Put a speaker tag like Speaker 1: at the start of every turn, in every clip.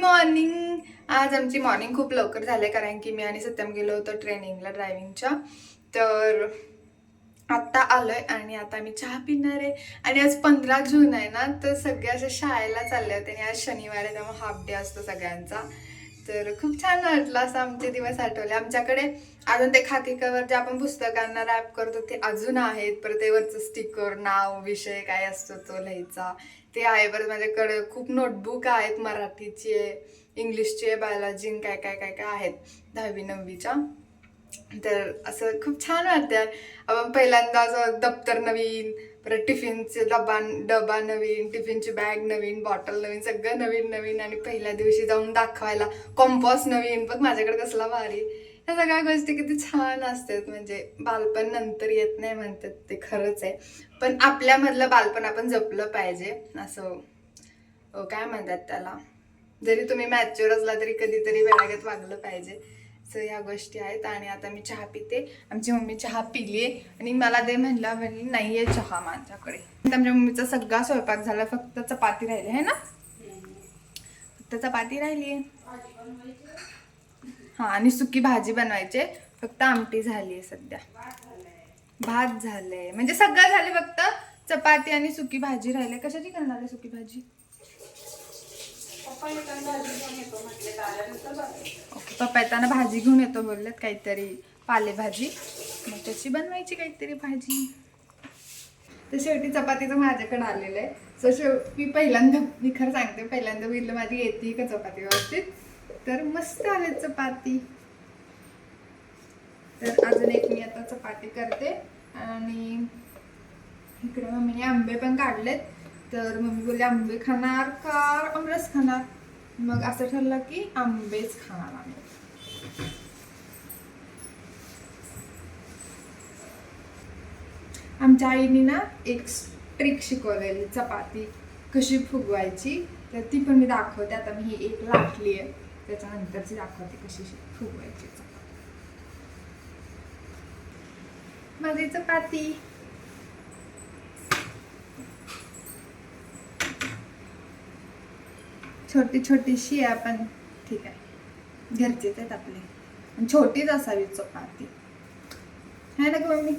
Speaker 1: Morning आज आमची morning खूप लवकर झाले कारण की मी आणि सत्यम गेलो होतो ट्रेनिंगला ड्रायव्हिंगच्या तर आत्ता आलोय आणि आता मी चहा पिणार आहे. आणि आज पंधरा जून आहे ना तर सगळे असे शाळेला चालले होते आणि आज शनिवार आहे त्यामुळे हाफ डे असतो सगळ्यांचा. तर खूप छान वाटलं असं आमचे दिवस आठवले. आमच्याकडे अजून ते खाकी कवर जे आपण पुस्तकांना रॅप करतो ते अजून आहेत. परत ते वरचं स्टिकर नाव विषय काय असतो तो लिहायचा. ते आहे परत माझ्याकडे खूप नोटबुक आहेत मराठीची आहे इंग्लिशची आहे बायोलॉजी काय काय काय काय आहेत दहावी नववीच्या. तर असं खूप छान वाटतं यार. आपण पहिल्यांदा असं दप्तर नवीन परत टिफिनचे डबा डबा नवीन टिफिनची बॅग नवीन बॉटल नवीन सगळं नवीन नवीन आणि पहिल्या दिवशी जाऊन दाखवायला. कॉम्पॉस नवीन. बघ माझ्याकडे कसला भारी. ह्या सगळ्या गोष्टी किती छान असतात. म्हणजे बालपण नंतर येत नाही म्हणतात ते खरंच आहे. पण आपल्यामधलं बालपण आपण जपलं पाहिजे. असं काय म्हणतात त्याला? जरी तुम्ही मॅच्युअर असला तरी कधीतरी वेळागत वागलं पाहिजे. सो ह्या गोष्टी आहेत. आणि आता मी चहा पिते. आमची मम्मी चहा पिली आणि मला ते म्हणलं म्हणली नाही आहे चहा माझ्याकडे. आमच्या मम्मीचा सगळा स्वयंपाक झाला. फक्त चपाती राहिली आहे ना? फक्त चपाती राहिली हा आणि सुकी भाजी बनवायची. फक्त आमटी झाली आहे सध्या. भात झालंय. म्हणजे सगळं झाले फक्त चपाती आणि सुकी भाजी राहिली कशाची करणार आहे सुकी भाजी? ओके पप्पा येताना भाजी घेऊन येतो बोललेत काहीतरी पालेभाजी. मग त्याची बनवायची काहीतरी भाजी. तर शेवटी चपातीचं माझ्याकडे आलेलं आहे. सो शेवटी पहिल्यांदा मी खरं सांगते पहिल्यांदा बघितलं माझी येते का चपाती व्यवस्थित? तर मस्त आले चपाती. तर अजून एक मी आता चपाती करते. आणि इकडे मम्मीने आंबे पण काढलेत. तर मम्मी बोलली आंबे खाणार का आमरस खाणार? मग असं ठरलं की आंबेच खाणार आम्ही. आमच्या आईने ना एक ट्रिक शिकवलेली चपाती कशी फुगवायची तर ती पण मी दाखवते. आता मी ही एक लाटली आहे त्याच्यानंतरची दाखवते कशी शि- फुगवायची चपाती माझी चपाती छोटी छोटीशी आहे पण ठीक आहे. घरचेच आहेत आपले. छोटीच असावी चपाती आहे ना मम्मी?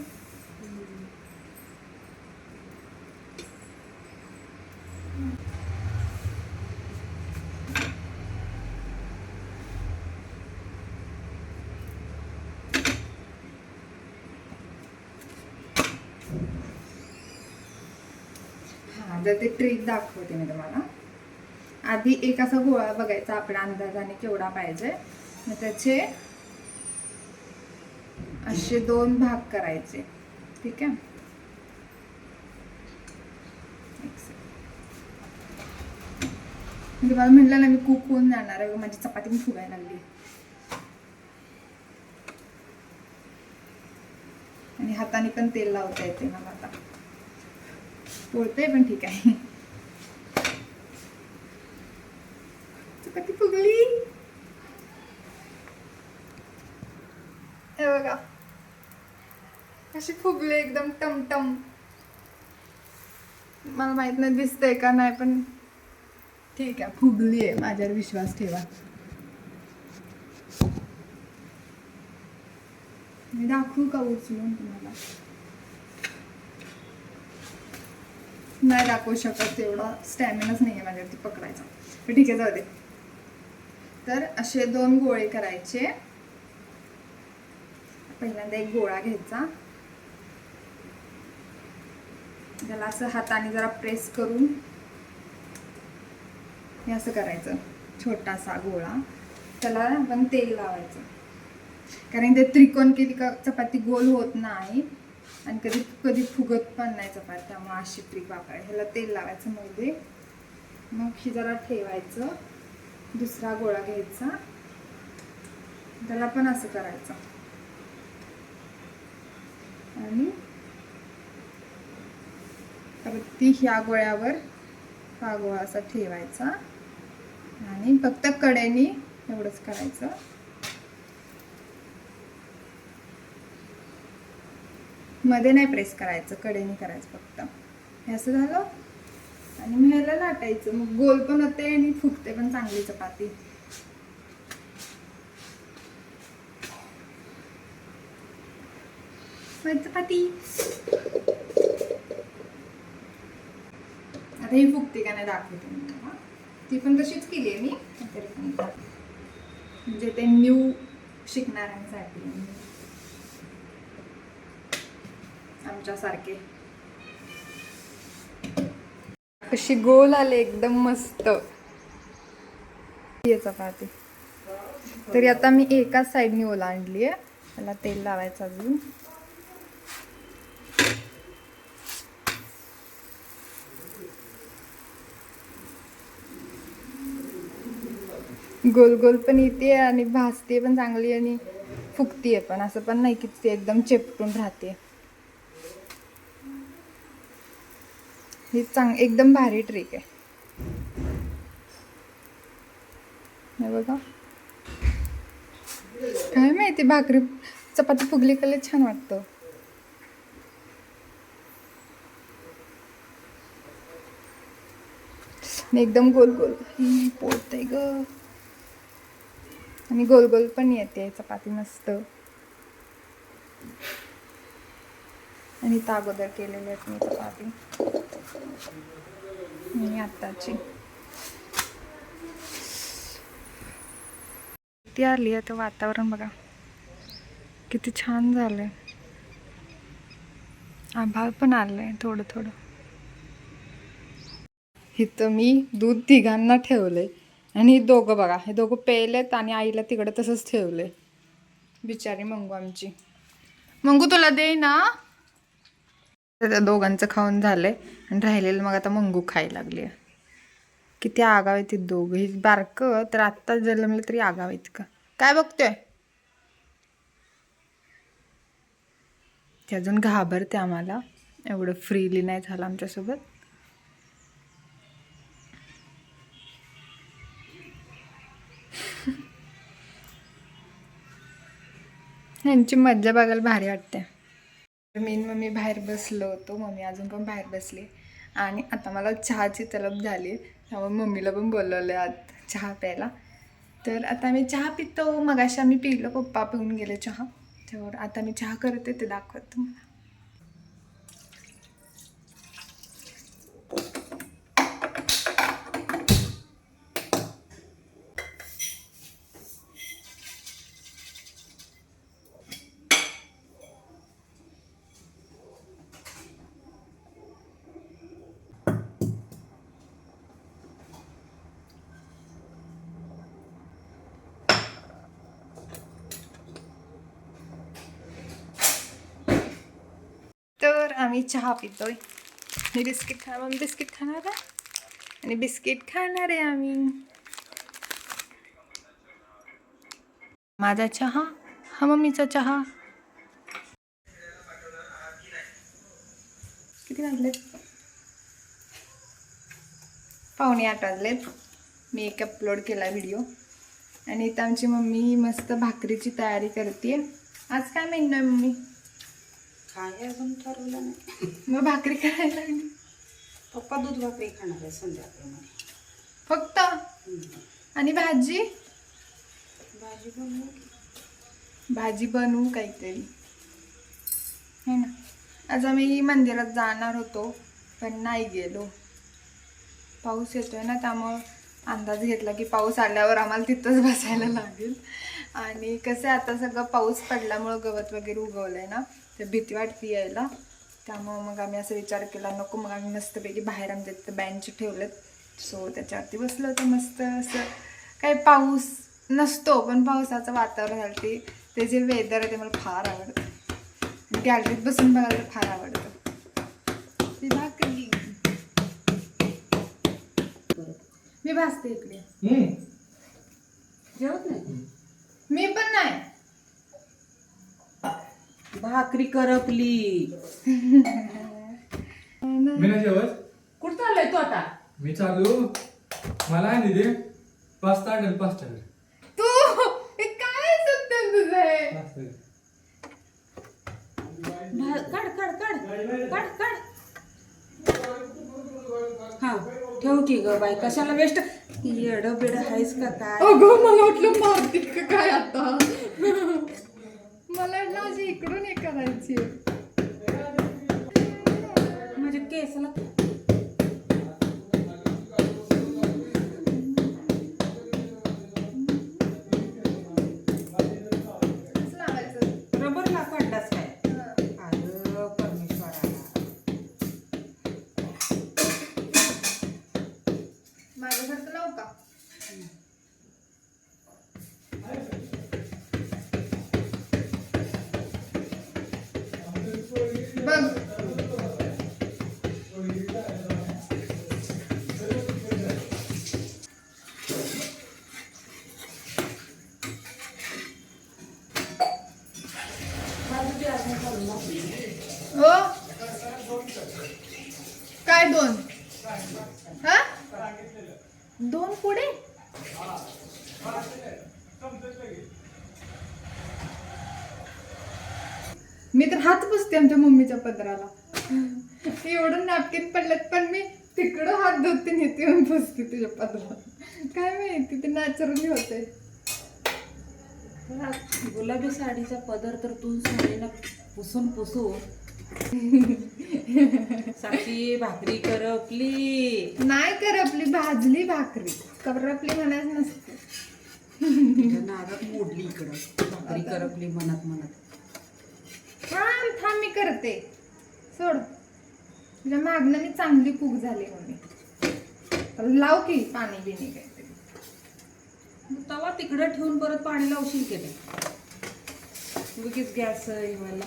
Speaker 1: जर ते ट्रिक दाखवते मी तुम्हाला. आधी एक असा गोळा बघायचा आपल्या अंदाजाने केवढा पाहिजे. मग त्याचे असे दोन भाग करायचे. ठीक आहे? एक तुम्हाला म्हटलं ना मी कुक होऊन जाणार आहे. माझी चपाती मी फुगायला लागली. आणि हाताने पण तेल लावता येते मला. पोळतंय पोळते पण ठीक आहे. चपाती फुगली? हे बघा. अशी फुगली एकदम टमटम. मला माहीत नाही दिसतंय का नाही पण ठीक आहे फुगली आहे माझ्यावर विश्वास ठेवा. मी दाखवू का उचलून तुम्हाला? नाही दाखवू शकत तेवढा स्टॅमिनाच नाही आहे माझ्यावरती पकडायचा. ठीक आहे जाऊ दे. तर असे दोन गोळे करायचे. पहिल्यांदा एक गोळा घ्यायचा. त्याला असं हाताने जरा प्रेस करून हे असं करायचं छोटासा गोळा. त्याला आपण तेल लावायचं. कारण ते त्रिकोण केली का चपाती गोल होत नाही. आणि कधी कधी फुगत पण नाही चपाती त्यामुळे अशी ट्रिक वापरायची. ह्याला तेल लावायचं मध्ये मग ही जरा ठेवायचं. दुसरा गोळा घ्यायचा. त्याला पण असं करायचं. आणि परत ती ह्या गोळ्यावर हा गोळा असा ठेवायचा. आणि फक्त कडेनी एवढंच करायचं. मध्ये नाही प्रेस करायचं कडेने करायचं फक्त. हे असं झालं. आणि मग ह्याला लाटायचं. मग गोल पण होते आणि फुगते पण चांगली चपाती. चपाती. आता ही फुगते का नाही दाखवते मी ती पण तशीच केली आहे मी. तरी पण म्हणजे ते न्यू शिकणाऱ्यांसाठी. आमच्यासारखे. कशी गोल आले एकदम मस्त. ही चपाती. तरी आता मी एकाच साईडनी ओलांडली आहे त्याला तेल लावायचं अजून. गोल गोल पण येते आणि भासते पण चांगली आणि फुगतीये पण. असं पण नाही की ती एकदम चेपटून राहते ही चांग एकदम भारी ट्रिक आहे. हे बघा. काय माहिती भाकरी चपाती फुगली कले छान वाटतं. एकदम गोल गोल पोळतंय ग. आणि गोल गोल पण येते चपाती मस्त. आणि त्या अगोदर केलेले आहेत मी चपाती. मी आत्ताची. ती आली आहे तर वातावरण बघा. किती छान झालंय. आभाळ पण आलंय थोडं थोडं. इथं मी दूध तिघांना ठेवलंय. आणि दोघं बघा हे दोघं पेलेत आणि आईला तिकडं तसंच ठेवलंय. बिचारी मंगू आमची. मंगू तुला दे ना. तर त्या दोघांचं खाऊन झालं आहे आणि राहिलेलं मग आता मंगू खायला लागली किती आगाव आहेत ती दोघं बारकं तर आत्ता जन्मलं तरी आगाव आहेत का? काय बघतोय? ती अजून घाबरते आम्हाला. एवढं फ्रीली नाही झालं आमच्यासोबत. ह्यांची मज्जा बघायला भारी वाटते. मेन मम्मी बाहेर बसलो होतो. मम्मी अजून पण बाहेर बसली. आणि आता मला चहाची तलब झाली. त्यामुळे मम्मीला पण बोलवलं आत चहा प्यायला. तर आता मी चहा पितो. मगाशी आम्ही पिलो. पप्पा पिऊन गेले चहा. त्यावर आता मी चहा करते. ते दाखवत तुम्हाला. आम्ही चहा पितोय. मी बिस्किट खाणार मम्मी बिस्किट खाणार आहे? आणि बिस्किट खाणार आहे आम्ही. माझा चहा? हा मम्मीचा चहा. किती वाजलेत? पाहुणे आठ वाजलेत. मी एक अपलोड केला व्हिडिओ आणि इथं आमची मम्मी मस्त भाकरीची तयारी करते आज काय मेन्यू आहे मम्मी?
Speaker 2: काय अजून ठरवलं नाही.
Speaker 1: मग भाकरी करायला लागली.
Speaker 2: पप्पा दूध भाकरी खाणार आहे संध्याकाळमध्ये
Speaker 1: फक्त?
Speaker 2: हम्म.
Speaker 1: आणि भाजी?
Speaker 2: भाजी बनवू. की?
Speaker 1: भाजी बनवू काहीतरी. है ना? आज आम्ही मंदिरात जाणार होतो पण नाही गेलो. पाऊस येतोय ना त्यामुळं अंदाज घेतला की पाऊस आल्यावर आम्हाला तिथंच बसायला लागेल. आणि कसं आहे आता सगळं पाऊस पडल्यामुळं गवत वगैरे उगवलं आहे ना. तर भीती वाटते यायला. त्यामुळं मग आम्ही असं विचार केला नको मग आम्ही मस्तपैकी बाहेर आमच्या तिथं बेंच ठेवलेत. सो त्याच्यावरती बसलो होतं मस्त असं. काही पाऊस नसतो पण पावसाचं वातावरण झालं ते ते जे वेदर आहे ते मला फार आवडतं. गॅलरीत बसून बघायला तर फार आवडतं. ती भाकरी मी भासते इकडे.
Speaker 2: जेवत नाही?
Speaker 1: मी पण नाही.
Speaker 2: भाकरी करपली.
Speaker 3: मी नाही जेवत.
Speaker 2: कुठं चाललंय तू आता?
Speaker 3: मी चालू मला आहे दे पास्ता आणेल पास्ता
Speaker 1: तू हे काय सत्य तुझं हे?
Speaker 2: भा- काढ काढ काढ. काढ काढ. हा ठेव की ग बाई कशाला वेस्ट येड बेड आहेस का काय?
Speaker 1: अगं मला वाटलं मारतील का काय आता? मला ना जी इकडून हे करायची आहे दोन. हा? दोन पुढे? मी तर हात पुसते आमच्या मम्मीच्या पदराला. एवढं नॅपकिन पडलेत पण मी तिकडं हात धुते नेते येऊन पुसते तुझ्या पदराला. काय माहिती ते नॅचरली होते
Speaker 2: गुलाबी साडीचा पदर तर तू साडीनं पुसून पुसून साक्षी भाकरी करपली.
Speaker 1: नाही कर आपली भाजली भाकरी. करपली म्हणायच नसते.
Speaker 2: नागात मोडली इकडं. भाकरी करपली म्हणत म्हणत.
Speaker 1: थांब थांब मी करते. सोड. तुझ्या मागणं मी चांगली कूक झाली मम्मी लाव की पाणी बिणी काहीतरी.
Speaker 2: तवा तिकडं ठेवून परत पाणी लावशील की नाही? उगीच गॅस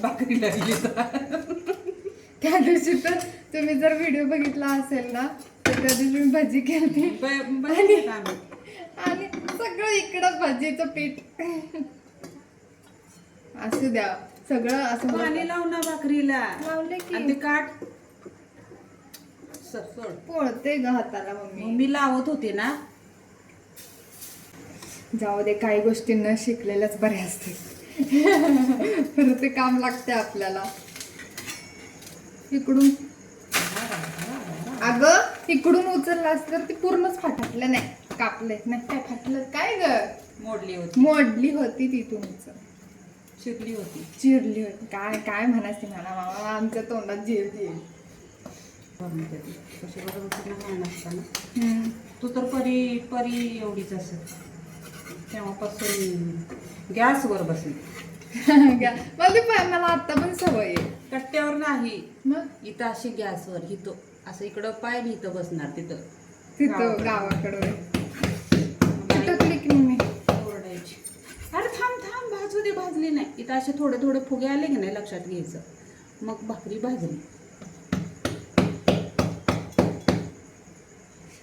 Speaker 2: भाकरी लागली
Speaker 1: त्या दिवशी तर तुम्ही जर व्हिडिओ बघितला असेल ना तर त्या दिवशी मी भजी केली.
Speaker 2: आम्ही?
Speaker 1: आणि सगळं इकडं भजीचं पीठ. असू द्या. सगळं असं
Speaker 2: पाणी लाव ना भाकरीला.
Speaker 1: लावले
Speaker 2: आणि ते
Speaker 1: की
Speaker 2: काट
Speaker 1: पोळते ग हाताला मम्मी.
Speaker 2: मी लावत होते ना.
Speaker 1: जाऊ दे काही गोष्टी न शिकलेल्याच बऱ्या असते परत ते काम लागते आपल्याला. इकडून अगं इकडून उचललास तर ती पूर्णच फाटलं नाही. कापले नाही काय फाटलं? काय ग?
Speaker 2: मोडली होती.
Speaker 1: मोडली होती तिथून उचल
Speaker 2: शिरली होती.
Speaker 1: चिरली होती. काय काय म्हणायची म्हणा मामा आमच्या तोंडात झीर येईल.
Speaker 2: कशी बरोबर. तू तर परी परी एवढीच असेल. तेव्हापासून गॅसवर बसली.
Speaker 1: मला ते मला आता पण सवय आहे.
Speaker 2: कट्ट्यावर नाही.
Speaker 1: मग?
Speaker 2: इथं अशी गॅसवर इथं. असं इकडं पाय नाही इथं बसणार तिथं.
Speaker 1: तिथं गावाकडे.
Speaker 2: ओरडायची. अरे थांब थांब भाजू दे भाजली नाही. इथं असे थोडे थोडे फुगे आले की नाही लक्षात घ्यायचं. मग भाकरी भाजली.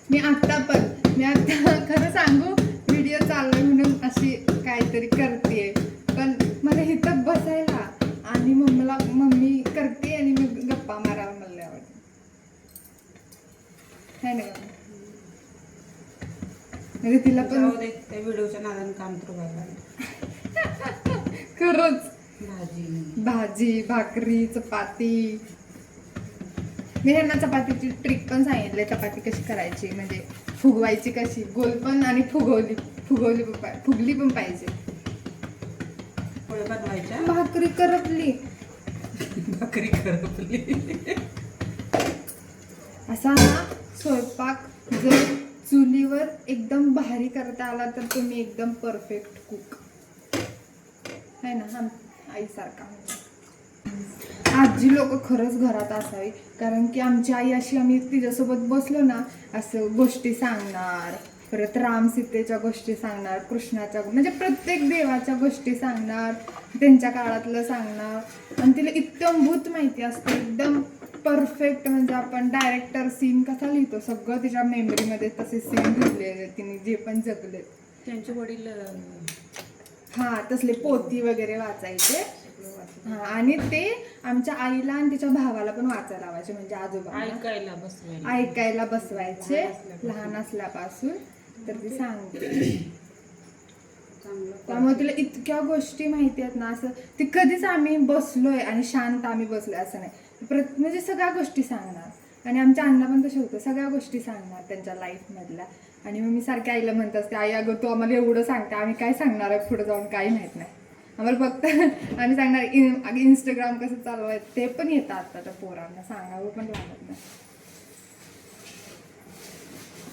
Speaker 1: मी आता पण मी आता खरं सांगू व्हिडिओ चाललाय म्हणून अशी काहीतरी करते पण मला इथं बसायला आणि मम्मीला मम्मी करते आणि मी गप्पा मारायला मला आवडते है ना? म्हणजे तिला पण
Speaker 2: जाऊ दे त्या व्हिडिओच्या नादानं काम तर.
Speaker 1: खरंच.
Speaker 2: भाजी.
Speaker 1: भाजी भाकरी चपाती. मी ह्यांना चपातीची ट्रिक पण सांगितली चपाती कशी करायची म्हणजे फुगवायची कशी गोल पण आणि फुगवली फुगवली पण फुगली पण पाहिजे.
Speaker 2: बनवायच्या?
Speaker 1: भाकरी करपली.
Speaker 2: भाकरी करपली.
Speaker 1: असा हा स्वयंपाक जर चुलीवर एकदम भारी करता आला तर तुम्ही एकदम परफेक्ट कुक आहे ना? हा आईसारखा. आजी लोक खरंच घरात असावी. कारण की आमची आई अशी आम्ही तिच्यासोबत बसलो ना असं गोष्टी सांगणार. परत राम सीतेच्या गोष्टी सांगणार कृष्णाच्या म्हणजे प्रत्येक देवाच्या गोष्टी सांगणार त्यांच्या काळातलं सांगणार. आणि तिला इतकं भूत माहिती असतं एकदम परफेक्ट म्हणजे आपण डायरेक्टर सीन कसा लिहितो सगळं तिच्या मेमरीमध्ये तसे सीन लिहिलेले तिने जे पण जगले
Speaker 2: त्यांचे वडील
Speaker 1: हा तसले पोती वगैरे वाचायचे. हा आणि ते आमच्या आईला आणि तिच्या भावाला पण वाचायला लावायचे म्हणजे आजोबा
Speaker 2: ऐकायला बसवायला.
Speaker 1: ऐकायला बसवायचे
Speaker 2: लहान असल्यापासून.
Speaker 1: तर ती सांगते. त्यामुळे तिला इतक्या गोष्टी माहिती आहेत ना असं ती कधीच आम्ही बसलोय आणि शांत आम्ही बसलोय असं नाही. प्रत म्हणजे सगळ्या गोष्टी सांगणार. आणि आमच्या अण्णा पण तसे होतं सगळ्या गोष्टी सांगणार त्यांच्या लाईफमधल्या आणि मग मी सारख्या आईला म्हणत असते आई अगं तू आम्हाला एवढं सांगते आम्ही काय सांगणार आहे पुढे जाऊन काही माहीत नाही. आम्हाला फक्त आम्ही सांगणार इन इंस्टाग्राम कसं चालवायचं ते पण येतं त्या पोरांना सांगावं पण लागत नाही.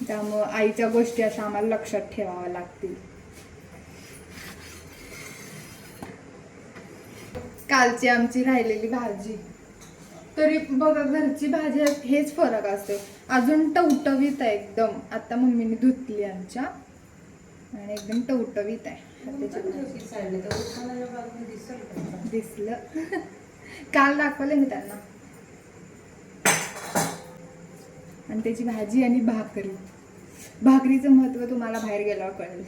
Speaker 1: त्यामुळं आईच्या गोष्टी अशा आम्हाला लक्षात ठेवाव्या लागतील. कालची आमची राहिलेली भाजी. तरी बघा घरची भाजी हेच फरक असते. अजून टवटवीत आहे एकदम. आता मम्मीने धुतली आमच्या. आणि एकदम टवटवीत आहे.
Speaker 2: दिसलं.
Speaker 1: काल दाखवले मी त्यांना. आणि त्याची भाजी आणि भाकरी. भाकरीचं महत्त्व तुम्हाला बाहेर गेल्यावर कळेल.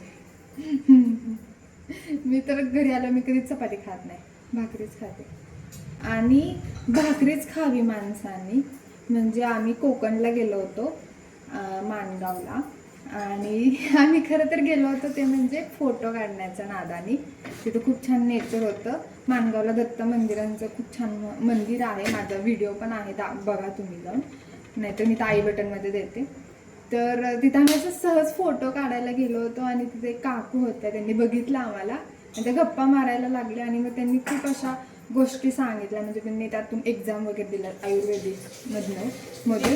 Speaker 1: मी तर घरी आलो मी कधीच चपाती खात नाही. भाकरीच खाते. आणि भाकरीच खावी माणसाने. म्हणजे आम्ही कोकणला गेलो होतो माणगावला. आणि आम्ही खरं तर गेलो होतो ते म्हणजे फोटो काढण्याच्या नादानी. तिथं खूप छान नेचर होतं. माणगावला दत्त मंदिरांचं खूप छान म- मंदिर आहे. माझा व्हिडिओ पण आहे. दा बघा तुम्ही जाऊन नाहीतर मी तर आई बटनमध्ये देते. तर तिथं आम्ही असं सहज फोटो काढायला गेलो होतो आणि तिथे एक काकू होत्या. त्यांनी बघितलं आम्हाला. आणि त्या गप्पा मारायला लागल्या आणि मग त्यांनी खूप अशा गोष्टी सांगितल्या. म्हणजे त्यांनी त्यातून एक्झाम वगैरे दिल्या आयुर्वेदिकमधनं मधून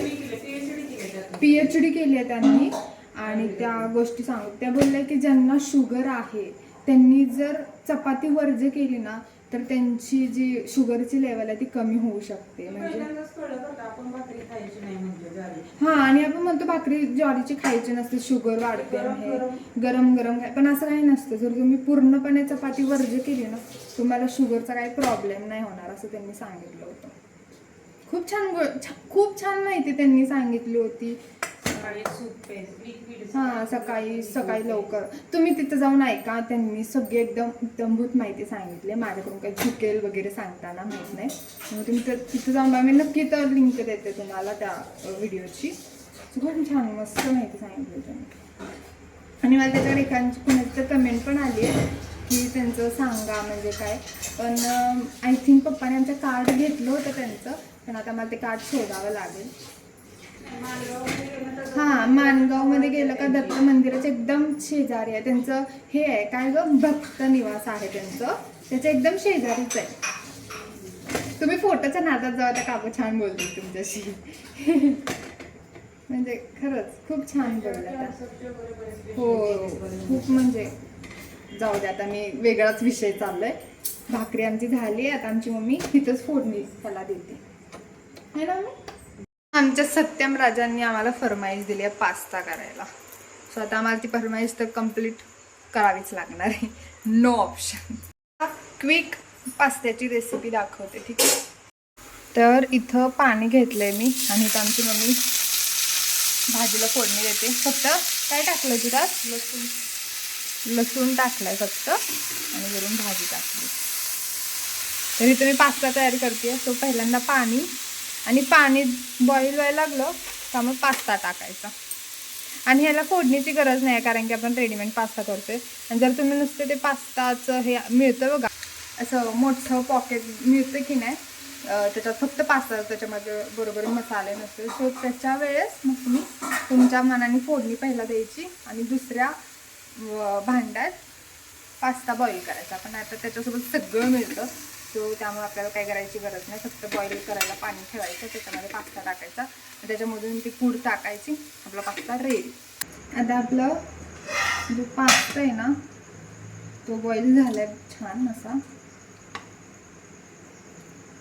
Speaker 1: पी एच डी केली आहे त्यांनी. आणि त्या गोष्टी सांगू त्या बोलल्या की ज्यांना शुगर आहे त्यांनी जर चपाती वर्ज केली ना तर त्यांची जी शुगरची लेवल आहे ती कमी होऊ शकते. म्हणजे. हा आणि आपण म्हणतो भाकरी ज्वारीची खायची नसते शुगर वाढते
Speaker 2: गरम- गरम.
Speaker 1: खाय पण असं काही नसतं. जर तुम्ही पूर्णपणे चपाती वर्ज केली ना तुम्हाला शुगरचा काही प्रॉब्लेम नाही होणार असं त्यांनी सांगितलं होतं. खूप छान खूप छान माहिती त्यांनी सांगितली होती.
Speaker 2: सकाळी सूप
Speaker 1: हा सकाळी सकाळी लवकर. तुम्ही तिथं जाऊन ऐका त्यांनी सगळी एकदम उत्तमभूत माहिती सांगितली. माझ्याकडून काही चुकेल वगैरे सांगताना माहीत नाही. मग तुम्ही तर तिथं जाऊन बघा. मी नक्की तर लिंक देते तुम्हाला त्या व्हिडिओची खूप छान मस्त माहिती सांगितली त्यांनी. आणि मला त्याच्यावर एकांची कुणाची तर कमेंट पण आली आहे की त्यांचं सांगा म्हणजे काय. पण आय थिंक पप्पाने आमचं कार्ड घेतलं होतं त्यांचं. पण आता मला ते कार्ड शोधावं लागेल. हा माणगावमध्ये गेलं का दत्त मंदिराच्या एकदम शेजारी आहे. त्यांचं हे आहे काय ग? भक्त निवास आहे त्यांचं. त्याच्या एकदम शेजारीच आहे. तुम्ही फोटोच्या नादात जाऊ त्या काकू छान बोलते तुमच्याशी. म्हणजे खरंच खूप छान बोलल्या हो खूप म्हणजे जाऊ दे आता मी वेगळाच विषय चाललाय. भाकरी आमची झाली आता आमची मम्मी तिथंच फोडणी त्याला देते. है ना मी आमच्या सत्यम राजांनी आम्हाला फरमाईश दिली आहे पास्ता करायला. सो आता आम्हाला ती फरमाईश तर कंप्लीट करावीच लागणार आहे. नो ऑप्शन क्विक पास्त्याची रेसिपी दाखवते ठीक आहे? तर इथं पाणी घेतलंय मी आणि इथं आमची मम्मी भाजीला फोडणी देते. फक्त काय टाकलं तिथं लसूण. लसूण टाकलाय फक्त आणि वरून भाजी टाकली. तर इथं मी पास्ता तयार करते तो पहिल्यांदा पाणी आणि पाणी बॉईल व्हायला लागलं त्यामुळे पास्ता टाकायचा. आणि ह्याला फोडणीची गरज नाही कारण की आपण रेडीमेड पास्ता करतोय. आणि जर तुम्ही नुसते ते पास्ताचं हे मिळतं बघा असं मोठं पॉकेट मिळतं की नाही त्याच्यात फक्त पास्ता त्याच्यामध्ये बरोबर मसाले नसते सो त्याच्या वेळेस मग तुम्ही तुमच्या मनाने फोडणी पहिला द्यायची आणि दुसऱ्या भांड्यात पास्ता बॉईल करायचा. पण आता त्याच्यासोबत सगळं मिळतं. सो त्यामुळे आपल्याला काय करायची गरज नाही. फक्त बॉईल करायला पाणी ठेवायचं त्याच्यामध्ये पास्ता टाकायचा. त्याच्यामधून ती पूड टाकायची. आपला पास्ता रेडी आता आपलं जो पास्ता आहे ना तो बॉईल झाला छान असा.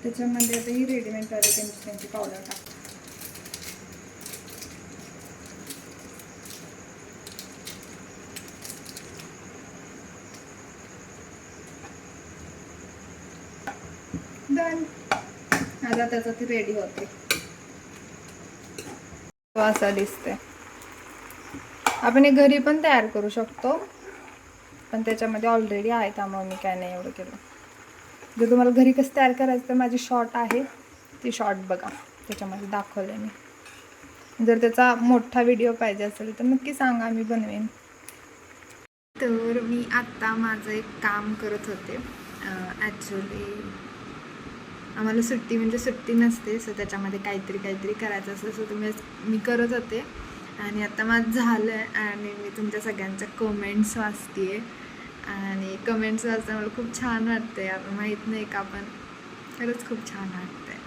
Speaker 1: त्याच्यामध्ये आता ही रेडीमेड पाहिजे त्यांची त्यांची पावडर टाक डन आता त्याचं ती रेडी होते. असा दिसते. आपण हे घरी पण तयार करू शकतो. पण त्याच्यामध्ये ऑलरेडी आहे त्यामुळे मी काय नाही एवढं केलं. जर तुम्हाला घरी कसं तयार करायचं तर माझी शॉर्ट आहे. ती शॉर्ट बघा. त्याच्यामध्ये दाखवले मी. जर त्याचा मोठा व्हिडिओ पाहिजे असेल तर नक्की सांगा मी बनवेन. तर मी आत्ता माझं एक काम करत होते. ॲक्च्युली आम्हाला सुट्टी म्हणजे सुट्टी नसते सो त्याच्यामध्ये काहीतरी काहीतरी करायचं असतं. सो तुम्ही मी करत होते. आणि आता माझं झालं आहे आणि मी तुमच्या सगळ्यांच्या कमेंट्स वाचते आणि कमेंट्स वाचता मला खूप छान वाटते आपण माहीत नाही का पण खरंच खूप छान वाटतंय.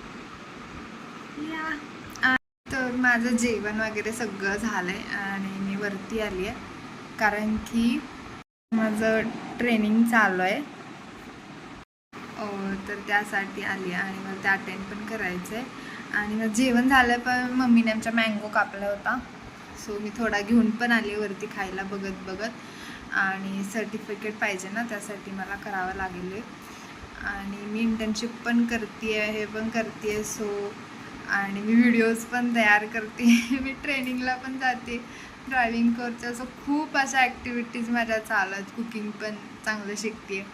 Speaker 1: या. तर माझं जेवण वगैरे सगळं झालं आहे आणि मी वरती आली आहे कारण की माझं ट्रेनिंग चालू आहे. तर त्यासाठी आली आहे आणि मला ते अटेंड पण करायचं आहे आणि मग जेवण झालं पण मम्मीने आमच्या मँगो कापला होता. सो मी थोडा घेऊन पण आली वरती खायला बघत बघत. आणि सर्टिफिकेट पाहिजे ना त्यासाठी मला करावं लागेल. आहे. आणि मी इंटर्नशिप पण करते आहे हे पण करते आहे सो आणि मी व्हिडिओज पण तयार करते मी ट्रेनिंगला पण जाते. ड्रायविंग करते असं खूप अशा ॲक्टिव्हिटीज माझ्या चालत कुकिंग पण चांगलं शिकते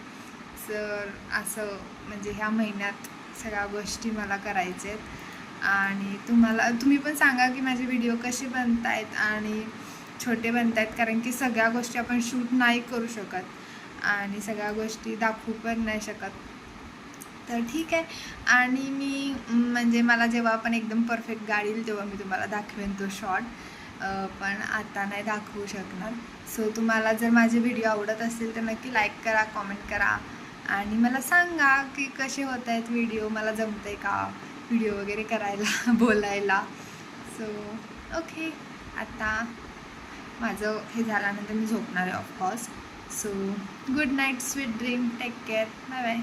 Speaker 1: सर असं म्हणजे ह्या महिन्यात सगळ्या गोष्टी मला करायच्या आहेत आणि तुम्हाला तुम्ही पण सांगा की माझे व्हिडिओ कसे बनत आहेत आणि छोटे बनत आहेत कारण की सगळ्या गोष्टी आपण शूट नाही करू शकत. आणि सगळ्या गोष्टी दाखवू पण नाही शकत. तर ठीक आहे. आणि मी म्हणजे मला जेव्हा पण एकदम परफेक्ट गाडी येईल तेव्हा मी तुम्हाला दाखवेन तो शॉर्ट पण आता नाही दाखवू शकणार. सो तुम्हाला जर माझे व्हिडिओ आवडत असेल तर नक्की लाईक करा कॉमेंट करा. आणि मला सांगा की कसे होत आहेत व्हिडिओ मला जमतं आहे का व्हिडिओ वगैरे करायला बोलायला? सो ओके आता माझं हे झाल्यानंतर मी झोपणार आहे of course so good night sweet dream take care bye bye